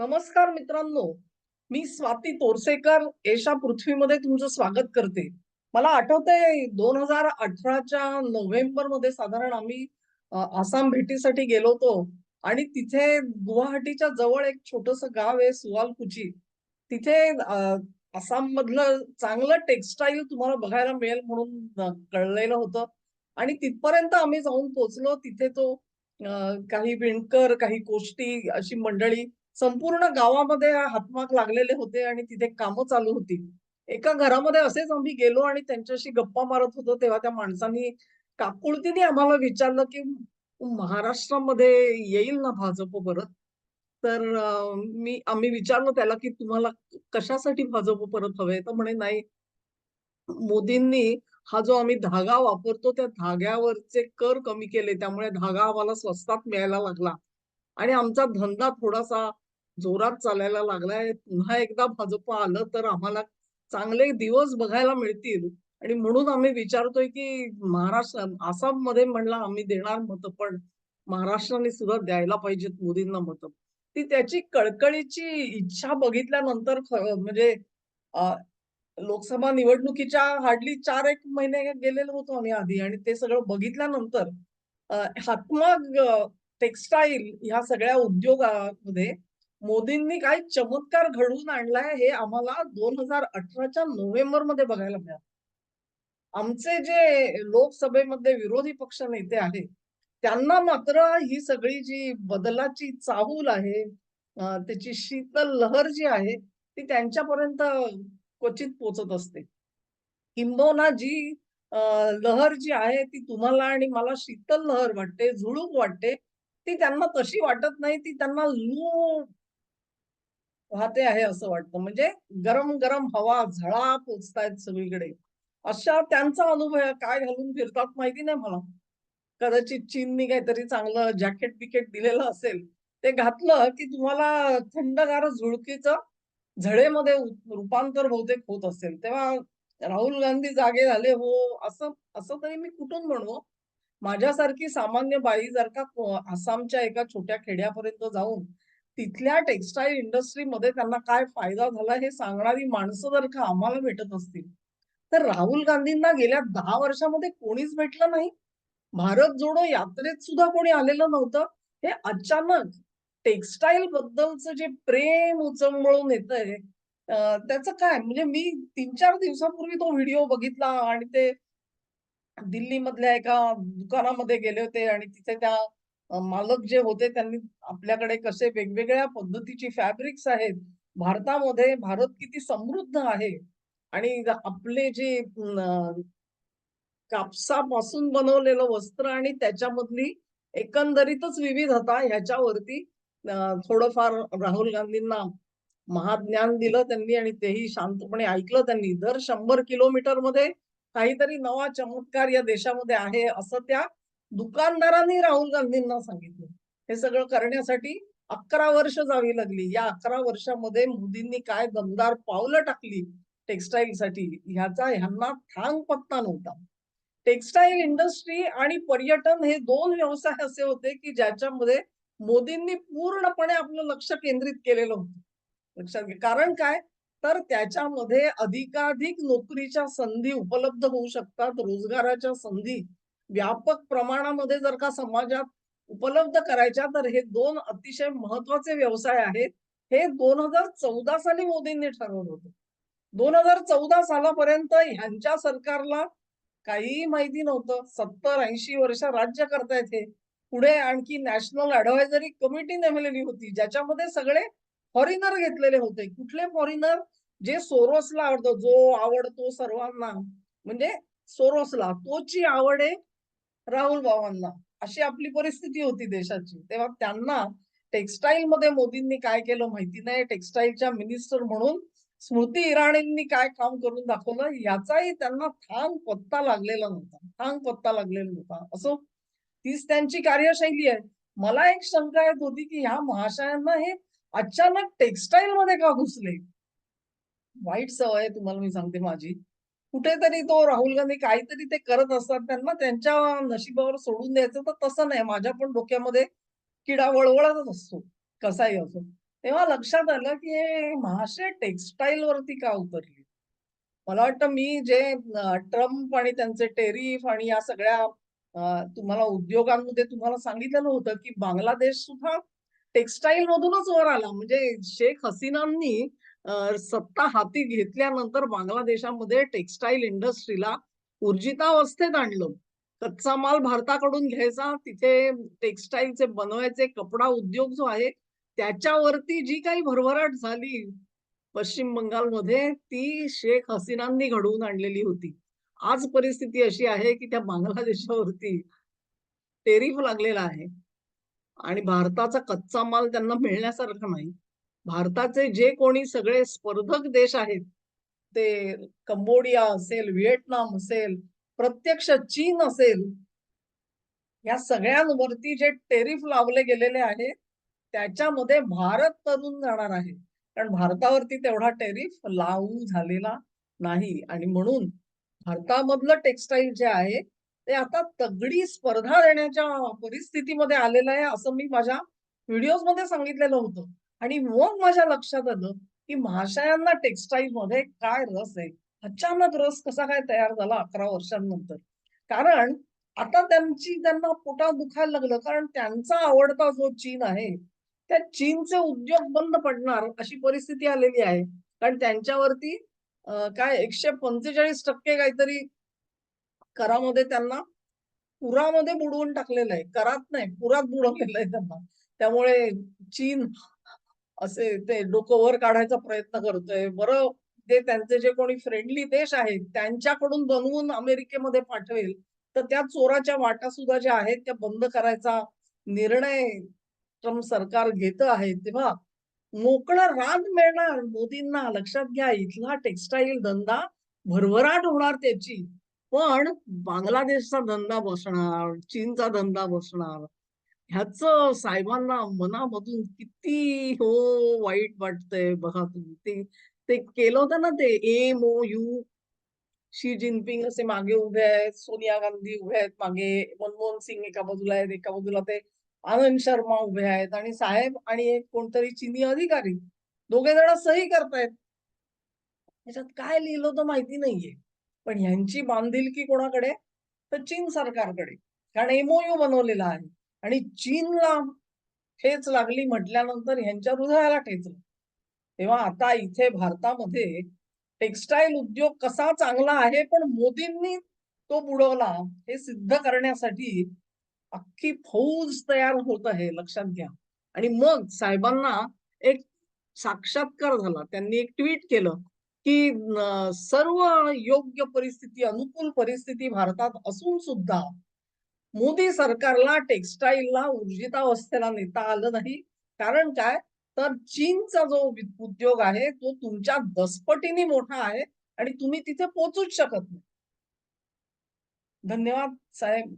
नमस्कार मित्रांनो मी स्वाती तोरसेकर एशा पृथ्वीमध्ये तुमचं स्वागत करते. मला आठवतंय दोन हजार अठराच्या नोव्हेंबरमध्ये साधारण आम्ही आसाम भेटीसाठी गेलो होतो आणि तिथे गुवाहाटीच्या जवळ एक छोटस गाव आहे सुवालकुची. तिथे आसाम मधलं चांगलं टेक्सटाईल तुम्हाला बघायला मिळेल म्हणून कळलेलं होतं. आणि तिथपर्यंत आम्ही जाऊन पोचलो तिथे तो काही विणकर काही कोष्टी अशी मंडळी संपूर्ण गावामध्ये हातमाग लागलेले होते आणि तिथे कामं चालू होती. एका घरामध्ये असेच आम्ही गेलो आणि त्यांच्याशी गप्पा मारत होतो, तेव्हा त्या माणसांनी काकुळतीने आम्हाला विचारलं, की "महाराष्ट्रामध्ये येईल ना भाजप परत?" तर मी आम्ही विचारलं त्याला, की "तुम्हाला कशासाठी भाजप परत हवे?" तर म्हणे, "नाही, मोदींनी हा जो आम्ही धागा वापरतो, त्या धाग्यावरचे कर कमी केले. त्यामुळे धागा आम्हाला स्वस्तात मिळायला लागला आणि आमचा धंदा थोडासा जोरात चालायला लागलाय. पुन्हा एकदा भाजप आलं तर आम्हाला चांगले दिवस बघायला मिळतील आणि म्हणून आम्ही विचारतोय, की महाराष्ट्र आसाममध्ये म्हणला आम्ही देणार मत पण महाराष्ट्राने सुद्धा द्यायला पाहिजेत मोदींना मतं." ती त्याची कळकळीची इच्छा बघितल्यानंतर म्हणजे लोकसभा निवडणुकीच्या हार्डली 4-1 महिने गेलेलो होतो आम्ही आधी आणि ते सगळं बघितल्यानंतर हातमाग टेक्सटाईल ह्या सगळ्या उद्योगामध्ये मोदींनी काय चमत्कार घडवून आणलाय हे आम्हाला दोन हजार अठराच्या नोव्हेंबरमध्ये बघायला मिळालं. आमचे जे लोकसभेमध्ये विरोधी पक्ष नेते आहेत, त्यांना मात्र ही सगळी जी बदलाची चाहूल आहे, त्याची शीतल लहर जी आहे, ती त्यांच्यापर्यंत क्वचित पोहोचत असते. किंबहुना जी लहर जी आहे ती तुम्हाला आणि मला शीतल लहर वाटते, झुळूक वाटते. ती त्यांना तशी वाटत नाही. ती त्यांना लू वाहते आहे असं वाटतं. म्हणजे गरम-गरम हवा, झळा पोचतायत सगळीकडे. अशा त्यांचा अनुभव काय घालून फिरतात माहिती नाही मला. कदाचित चीननी काहीतरी चांगलं जॅकेट-बिकेट दिलेलं असेल. ते घातलं की तुम्हाला थंडगार झुळकीचं झळेमध्ये रूपांतर बहुतेक होत असेल. तेव्हा राहुल गांधी जागे झाले हो, असं असं तरी मी कुठून म्हणू? माझ्यासारखी सामान्य बाई जर का आसामच्या एका छोट्या खेड्यापर्यंत जाऊन तिथल्या टेक्सटाईल इंडस्ट्रीमध्ये त्यांना काय फायदा झाला हे सांगणारी माणसं जर का आम्हाला भेटत असतील, तर राहुल गांधींना गेल्या दहा वर्षामध्ये कोणीच भेटलं नाही. भारत जोडो यात्रेत सुद्धा कोणी आलेलं नव्हतं. हे अचानक टेक्सटाईल बद्दलचं जे प्रेम उचंबळून येतंय आहे त्याचं काय म्हणजे मी 3-4 दिवसापूर्वी तो व्हिडिओ बघितला आणि ते दिल्लीमधल्या एका दुकानामध्ये गेले होते आणि तिथे त्या मालक जे होते त्यांनी आपल्याकडे कसे वेगवेगळ्या पद्धतीची फॅब्रिक्स आहेत. भारतामध्ये भारत किती समृद्ध आहे आणि आपले जे कापसापासून बनवलेलं वस्त्र आणि त्याच्यामधली एकंदरीतच विविधता ह्याच्यावरती थोडंफार राहुल गांधींना महाज्ञान दिलं त्यांनी आणि तेही शांतपणे ऐकलं त्यांनी. दर शंभर किलोमीटरमध्ये काहीतरी नवा चमत्कार या देशामध्ये आहे, असं त्या दुकानदारांनी राहुल गांधींना सांगितलं. हे सगळं करण्यासाठी 11 वर्ष जावी लागली. या 11 वर्षामध्ये मोदींनी काय दमदार पावलं टाकली टेक्सटाईलसाठी ह्याचा ह्यांना थांग पत्ता नव्हता. टेक्सटाईल इंडस्ट्री आणि पर्यटन हे दोन व्यवसाय असे होते, की ज्याच्यामध्ये मोदींनी पूर्णपणे आपलं लक्ष केंद्रित केलेलं होतं. लक्षात घे कारण काय? तर त्याच्यामध्ये अधिकाधिक नोकरीच्या संधी उपलब्ध होऊ शकतात. रोजगाराच्या संधी व्यापक प्रमाणामध्ये जर का समाजात उपलब्ध करायच्या, तर हे दोन अतिशय महत्त्वाचे व्यवसाय आहेत. हे 2014 साली मोदींनी ठरवलं होतं. 2014 सालापर्यंत ह्यांच्या सरकारला काहीही माहिती नव्हतं. 70-80 वर्ष राज्य करतायत हे. पुढे आणखी नॅशनल एडव्हायझरी कमिटी नेमलेली होती, ज्याच्यामध्ये सगळे फॉरिनर घेतलेले होते. कुठले फॉरिनर जे सोरोसला आवडतो, जो आवडतो सर्वांना. म्हणजे सोरोसला. तोची आवड आहे राहुल बाबांना. अशी आपली परिस्थिती होती देशाची. तेव्हा त्यांना टेक्सटाईलमध्ये मोदींनी काय केलं माहिती नाही. टेक्सटाईलच्या मिनिस्टर म्हणून स्मृती इराणींनी काय काम करून दाखवलं याचाही त्यांना थांग पत्ता लागलेला नव्हता. थांग पत्ता लागलेला नव्हता. असो, तीच त्यांची कार्यशैली आहे. मला एक शंका येत होती, की ह्या महाशयांना हे अचानक टेक्सटाईलमध्ये का घुसले? वाईट सवय आहे तुम्हाला मी सांगते माझी. कुठेतरी तो राहुल गांधी काहीतरी ते करत असतात. त्यांना त्यांच्या नशिबावर सोडून द्यायचं तर तसं नाही. माझ्या पण डोक्यामध्ये किडा वळवळतच असतो. कसाही असो. तेव्हा लक्षात आलं की हे महाशय टेक्सटाईल वरती का उतरली मला वाटतं मी जे ट्रम्प आणि त्यांचे टेरिफ आणि या सगळ्या तुम्हाला उद्योगांमध्ये तुम्हाला सांगितलेलं होतं की बांगलादेश सुद्धा टेक्सटाईल मधूनच वर आला म्हणजे शेख हसीनांनी सत्ता हाती घेतल्यानंतर बांगलादेशामध्ये टेक्सटाईल इंडस्ट्रीला ऊर्जितावस्थेत आणलं. कच्चा माल भारताकडून घ्यायचा तिथे टेक्सटाईलचे बनवायचे कपडा उद्योग जो आहे त्याच्यावरती जी काही भरभराट झाली पश्चिम बंगालमध्ये ती शेख हसीनांनी घडवून आणलेली होती. आज परिस्थिती अशी आहे की त्या बांगलादेशावरती टेरिफ लागलेला आहे आणि भारताचा कच्चा माल त्यांना मिळण्यासारखा नाही. भारताचे जे कोणी सगळे स्पर्धक देश आहेत ते कंबोडिया असेल व्हिएटनाम असेल प्रत्यक्ष चीन असेल या सगळ्यांवरती जे टेरिफ लावले गेलेले आहे त्याच्यामध्ये भारत तरून जाणार आहे. कारण भारतावरती तेवढा टेरिफ लावू झालेला नाही. आणि म्हणून भारतामधलं टेक्सटाईल जे आहे ते आता तगडी स्पर्धा देण्याच्या परिस्थितीमध्ये आलेलं आहे असं मी माझ्या व्हिडिओजमध्ये सांगितलेलं होतं. आणि मग माझ्या लक्षात आलं की महाशयांना टेक्सटाईल मध्ये काय रस आहे? अचानक रस कसा काय तयार झाला अकरा वर्षांनंतर? कारण आता त्यांची त्यांना पोटात दुखायला लागलं. कारण त्यांचा आवडता जो चीन आहे त्या चीनचे उद्योग बंद पडणार अशी परिस्थिती आलेली आहे. कारण त्यांच्यावरती काय एकशे पंचेचाळीस टक्के काहीतरी करामध्ये त्यांना पुरामध्ये बुडवून टाकलेलं आहे. करात नाही पुरात बुडवलेलं आहे त्यांना. त्यामुळे चीन असे ते डोकं वर काढायचा प्रयत्न करतोय. बरं ते त्यांचे जे कोणी फ्रेंडली देश आहेत त्यांच्याकडून बनवून अमेरिकेमध्ये पाठवेल तर त्या चोराच्या वाटा सुद्धा ज्या आहेत त्या बंद करायचा निर्णय ट्रम्प सरकार घेत आहे. तेव्हा मोकळं रान मिळणार. मोदींना लक्षात घ्या इथला टेक्सटाईल धंदा भरभराट होणार त्याची. पण बांगलादेशचा धंदा बसणार चीनचा धंदा बसणार. ह्याच साहेबांना मनामधून किती हो वाईट वाटतंय बघा तुम्ही. ते ते केलं होतं ना ते M O U Xi Jinping असे मागे उभे आहेत सोनिया गांधी उभे आहेत मागे मनमोहन सिंग एका बाजूला आहेत एका बाजूला ते आनंद शर्मा उभे आहेत आणि साहेब आणि एक कोणतरी चिनी अधिकारी. दोघे जण सही करतायत. याच्यात काय लिहिलं होतं माहिती नाहीये. पण ह्यांची बांधिलकी कोणाकडे? तर चीन सरकारकडे. कारण एमओयू बनवलेला आहे. आणि चीनला ठेच लागली म्हटल्यानंतर ह्यांच्या हृदयाला ठेचलं तेव्हा आता इथे भारतामध्ये टेक्सटाईल उद्योग कसा चांगला आहे पण मोदींनी तो बुडवला हे सिद्ध करण्यासाठी अख्खी फौज तयार होत आहे लक्षात घ्या. आणि मग साहेबांना एक साक्षात्कार झाला. त्यांनी एक ट्विट केलं की सर्व योग्य परिस्थिती अनुकूल परिस्थिती भारतात असून सुद्धा मोदी सरकारला टेक्सटाईलला ऊर्जितावस्थेला नेता आलं नाही. कारण काय? तर चीनचा जो उद्योग आहे तो तुमच्या दसपटीने मोठा आहे आणि तुम्ही तिथे पोचूच शकत नाही. धन्यवाद साहेब.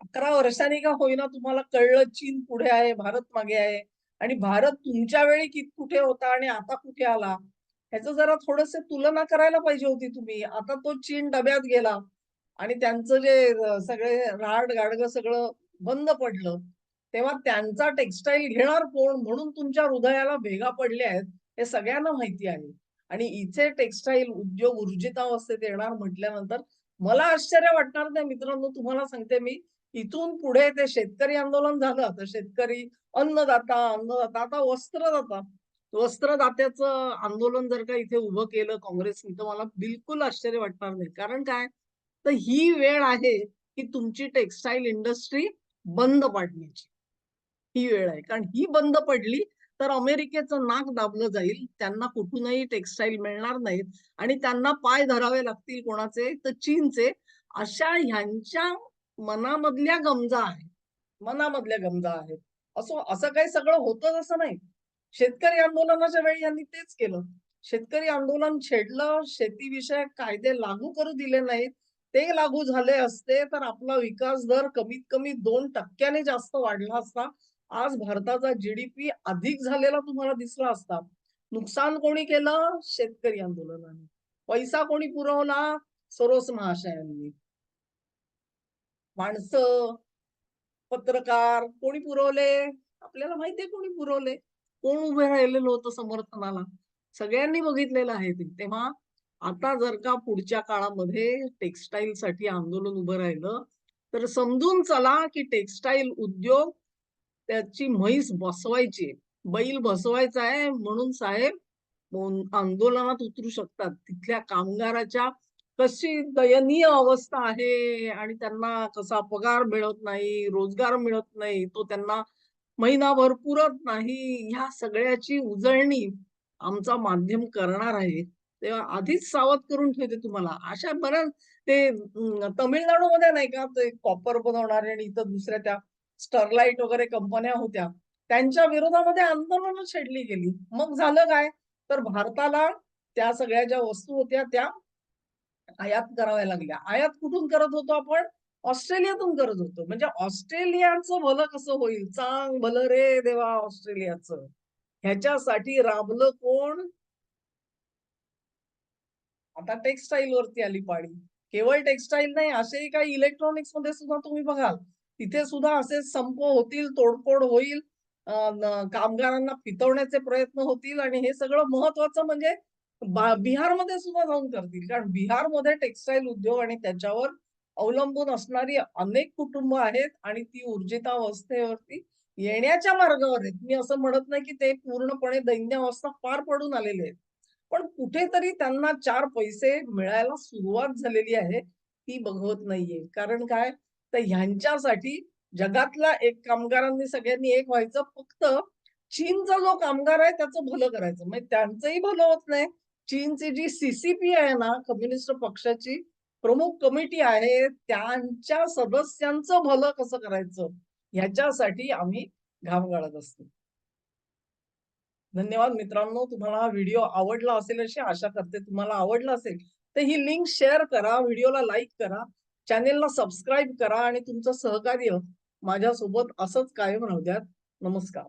अकरा वर्षांनी का होईना तुम्हाला कळलं चीन पुढे आहे भारत मागे आहे आणि भारत तुमच्या वेळी कित कुठे होता आणि आता कुठे आला? ह्याचं जरा थोडस तुलना करायला पाहिजे होती तुम्ही. आता तो चीन डब्यात गेला. आणि त्यांचं जे सगळे राड गाडग सगळं बंद पडलं तेव्हा त्यांचा टेक्सटाईल घेणार कोण म्हणून तुमच्या हृदयाला भेगा पडल्या आहेत हे सगळ्यांना माहिती आहे. आणि इथे टेक्सटाईल उद्योग ऊर्जितावस्थेत येणार म्हटल्यानंतर मला आश्चर्य वाटणार नाही मित्रांनो तुम्हाला सांगते मी. इथून पुढे ते शेतकरी आंदोलन झालं तर शेतकरी अन्नदाता अन्नदाता आता वस्त्रदाता. वस्त्रदात्याचं आंदोलन जर का इथे उभं केलं काँग्रेसने तर मला बिलकुल आश्चर्य वाटणार नाही. कारण काय? तर ही वेळ आहे की तुमची टेक्सटाईल इंडस्ट्री बंद पाडण्याची. ही वेळ आहे. कारण ही बंद पडली तर अमेरिकेचं नाक दाबलं जाईल. त्यांना कुठूनही टेक्सटाईल मिळणार नाहीत. आणि त्यांना पाय धरावे लागतील कोणाचे? तर चीनचे. अशा ह्यांच्या मनामधल्या गमजा आहेत. मनामधल्या गमजा आहेत. असं असं काही सगळं होतं असं नाही. शेतकरी आंदोलनाच्या वेळी यांनी तेच केलं. शेतकरी आंदोलन छेडलं. शेतीविषयक कायदे लागू करू दिले नाहीत. ते लागू झाले असते तर आपला विकास दर कमीत कमी दोन टक्क्याने जास्त वाढला असता. आज भारताचा जीडीपी अधिक झालेला तुम्हाला दिसला असता. नुकसान कोणी केलं? शेतकरी आंदोलनाने. पैसा कोणी पुरवला? सरोस महाशयांनी. माणसं पत्रकार कोणी पुरवले? आपल्याला माहितीये कोणी पुरवले. कोण उभे राहिलेलं होतं समर्थनाला? सगळ्यांनी बघितलेलं आहे ते. तेव्हा आता जर का पुढच्या काळामध्ये टेक्सटाईल साठी आंदोलन उभं राहिलं तर समजून चला की टेक्सटाईल उद्योग त्याची म्हैस बसवायची बैल बसवायचा आहे म्हणून साहेब आंदोलनात उतरू शकतात. तिथल्या कामगाराच्या कशी दयनीय अवस्था आहे आणि त्यांना कसा पगार मिळत नाही रोजगार मिळत नाही तो त्यांना महिनाभर पुरत नाही ह्या सगळ्याची उजळणी आमचा माध्यम करणार आहे. तेव्हा आधीच सावध करून ठेवते तुम्हाला. अशा बऱ्याच ते तमिळनाडूमध्ये नाही का ते कॉपर बनवणारे आणि इथं दुसऱ्या त्या स्टरलाइट वगैरे कंपन्या होत्या. त्यांच्या विरोधामध्ये आंदोलनं छेडली गेली. मग झालं काय? तर भारताला त्या सगळ्या ज्या वस्तू होत्या त्या आयात कराव्या लागल्या. आयात कुठून करत होतो आपण? ऑस्ट्रेलियातून करत होतो. म्हणजे ऑस्ट्रेलियाचं भलं कसं होईल? चांग भलं रे देवा ऑस्ट्रेलियाचं. ह्याच्यासाठी राबलं कोण? आता टेक्सटाईल वरती आली पाळी केवळ टेक्सटाईल नाही असेही काही इलेक्ट्रॉनिक्समध्ये सुद्धा तुम्ही बघाल. तिथे सुद्धा असे संप होतील तोडफोड होईल कामगारांना पितवण्याचे प्रयत्न होतील आणि हे सगळं महत्वाचं म्हणजे बिहारमध्ये सुद्धा जाऊन करतील. कारण बिहारमध्ये टेक्सटाईल उद्योग आणि त्याच्यावर अवलंबून असणारी अनेक कुटुंब आहेत आणि ती ऊर्जितावस्थेवरती येण्याच्या मार्गावर आहेत. मी असं म्हणत नाही की ते पूर्णपणे दैन्यावस्था पार पडून आलेले आहेत. पण कुठेतरी त्यांना चार पैसे मिळायला सुरुवात झालेली आहे ती बघवत नाहीये. कारण काय? तर ह्यांच्यासाठी जगातला एक कामगारांनी सगळ्यांनी एक व्हायचं फक्त चीनचा जो कामगार आहे त्याचं भलं करायचं. म्हणजे त्यांचंही भलं होत नाही. चीनची जी सीसीपी आहे ना कम्युनिस्ट पक्षाची प्रमुख कमिटी आहे त्यांच्या सदस्यांचं भलं कसं करायचं? ह्याच्यासाठी आम्ही घाम गाळत असतो. धन्यवाद मित्रांनो तुम्हाला हा व्हिडिओ आवडला असेल अशी आशा करते. तुम्हाला आवडला असेल तर ही लिंक शेअर करा व्हिडिओला लाईक करा चॅनेलला सबस्क्राईब करा आणि तुमचं सहकार्य माझ्यासोबत असंच कायम राहू द्यात. नमस्कार.